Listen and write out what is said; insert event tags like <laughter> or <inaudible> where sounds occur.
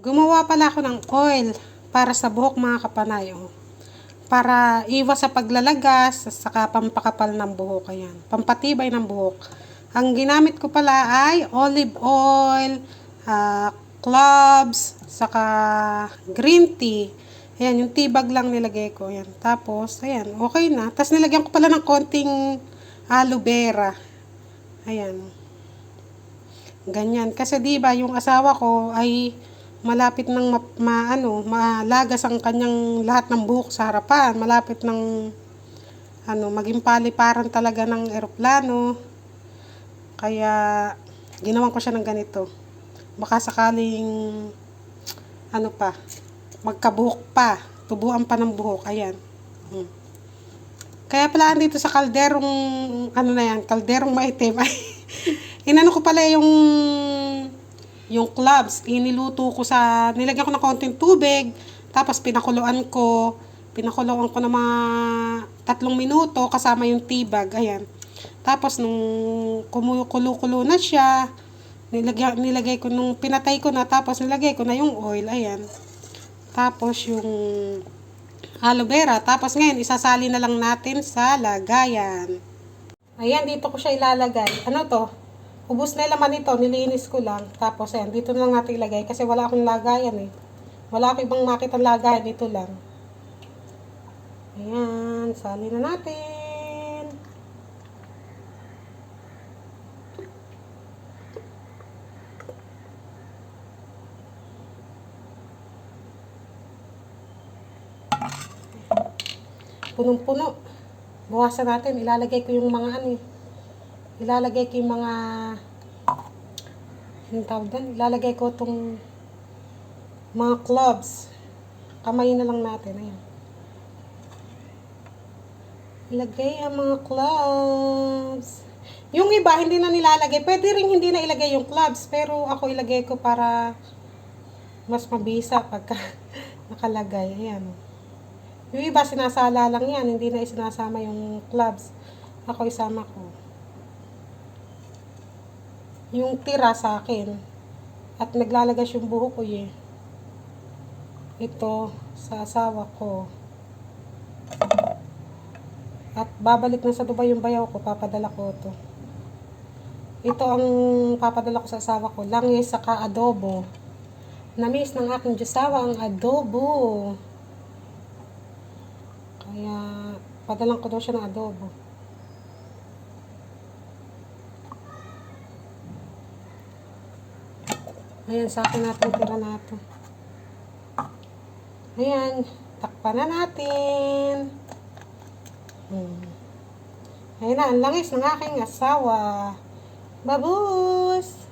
Gumawa pala ako ng oil para sa buhok mga kapanay. Oh. Para iwas sa paglalagas, saka pampakapal ng buhok. Ayan. Pampatibay ng buhok. Ang ginamit ko pala ay olive oil, ah, cloves, saka green tea. Ayan, yung tibag lang nilagay ko. Ayan. Tapos, ayan, okay na. Tapos nilagyan ko pala ng konting aloe vera. Ayan. Ganyan. Kasi 'di ba yung asawa ko ay malapit nang ma, ma- ano, malagas ang kanyang lahat ng buhok sa harapan. Malapit ng ano, maging paliparan talaga ng eroplano. Kaya ginawan ko siya ng ganito. Baka sakaling ano pa, magkabuhok pa, tubuan pa ng buhok. Ayan. Hmm. Kaya pala dito sa kalderong, ano na yan, kalderong maitim. Ay, <laughs> inano ko pala yung, yung clubs. Iniluto ko sa, nilagyan ko ng konting tubig. Tapos pinakuluan ko, pinakuluan ko ng mga tatlong minuto kasama yung tibag. Ayan. Tapos nung kumukulo-kulo na siya, nilagay, nilagay ko, nung pinatay ko na, tapos nilagay ko na yung oil. Ayan. Tapos yung aloe vera. Tapos ngayon, isasali na lang natin sa lagayan. Ayan, dito ko siya ilalagay. Ano to? Ubus na yung laman nito. Nilinis ko lang. Tapos, ayan, dito na lang natin ilagay. Kasi wala akong lagayan eh. Wala akong ibang makita lagayan. Dito lang. Ayan, sali na natin. punong-puno. Buwasan natin. Ilalagay ko yung mga ano eh. Ilalagay ko yung mga yung tawag doon? Ilalagay ko itong mga cloves. Kamay na lang natin. Ayan. Ilagay ang mga cloves. Yung iba, hindi na nilalagay. Pwede rin hindi na ilagay yung cloves. Pero ako ilagay ko para mas mabisa pagka <laughs> nakalagay. Ayan. Yung iba, sinasala lang yan. Hindi na isinasama yung clubs. Ako isama ko. Yung tira sa akin. At naglalagas yung buho ko eh. Ito, sa asawa ko. At babalik na sa Dubai yung bayaw ko. Papadala ko to. Ito ang papadala ko sa asawa ko. Langis saka adobo. Namiss ng aking Diyosawa ang adobo. Kaya, padalang ko daw siya ng adobo. Ayan, sa akin natin tira natin. Ayan, takpan na natin. Hmm. Ayan na, ang langis ng aking asawa. Babus!